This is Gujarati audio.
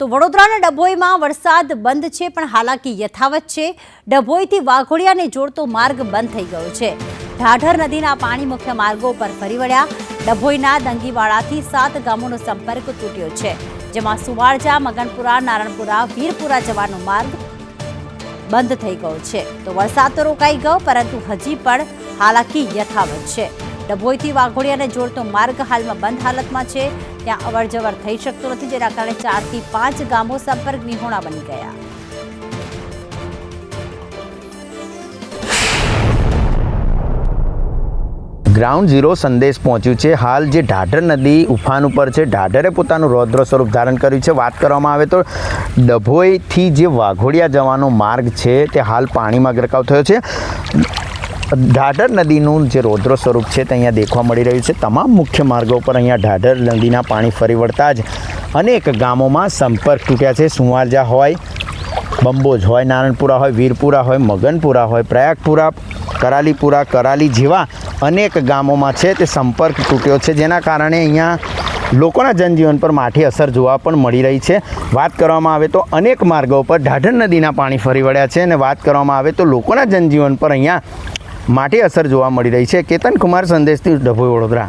તો વડોદરાના ડભોઈમાં વરસાદ બંધ છે, પણ હાલાકી યથાવત છે. ડભોઈથી વાઘોડિયાને જોડતો માર્ગ બંધ થઈ ગયો છે. ઢાઢર નદીના પાણી મુખ્ય માર્ગો પર ફરી વળ્યા. ડભોઈના દંગીવાડાથી સાત ગામોનો સંપર્ક તૂટ્યો છે, જેમાં સુવાળજા મગનપુરા, નારણપુરા, વીરપુરા જવાનો માર્ગ બંધ થઈ ગયો છે. તો વરસાદ તો રોકાઈ ગયો, પરંતુ હજી પણ હાલાકી યથાવત છે. ડભોઈથી વાઘોડિયાને જોડતો માર્ગ હાલમાં બંધ હાલતમાં છે. ત્યાં અવરજવર થઈ શકતો નથી, જેના કારણે ચારથી પાંચ ગામો સંપર્ક વિહોણા બની ગયા. ગ્રાઉન્ડ ઝીરો સંદેશ પહોંચ્યું છે. હાલ જે ઢાઢર નદી ઉફાન ઉપર છે, ઢાઢરે પોતાનું રૌદ્ર સ્વરૂપ ધારણ કર્યું છે. વાત કરવામાં આવે તો ડભોઈથી જે વાઘોડિયા જવાનો માર્ગ છે, તે હાલ પાણીમાં ગરકાવ થયો છે. ઢાઢર નદીનું જે રૌદ્ર સ્વરૂપ છે તે અહીંયા દેખવા મળી રહ્યું છે. તમામ મુખ્ય માર્ગો પર અહીંયા ઢાઢર નદીના પાણી ફરી વળતા જ અનેક ગામોમાં સંપર્ક તૂટ્યા છે. સુવારજા હોય, બંબોજ હોય, નારણપુરા હોય, વીરપુરા હોય, મગનપુરા હોય, પ્રયાગપુરા, કરાલીપુરા, કરાલી જેવા અનેક ગામોમાં છે તે સંપર્ક તૂટ્યો છે. જેના કારણે અહીંયા લોકોના જનજીવન પર માઠી અસર જોવા પણ મળી રહી છે. વાત કરવામાં આવે તો અનેક માર્ગો પર ઢાઢર નદીના પાણી ફરી વળ્યા છે અને વાત કરવામાં આવે તો લોકોના જનજીવન પર અહીંયા માઠી અસર જોવા મળી રહી છે. કેતન કુમાર સંદેશથી ડભોઈ વડોદરા.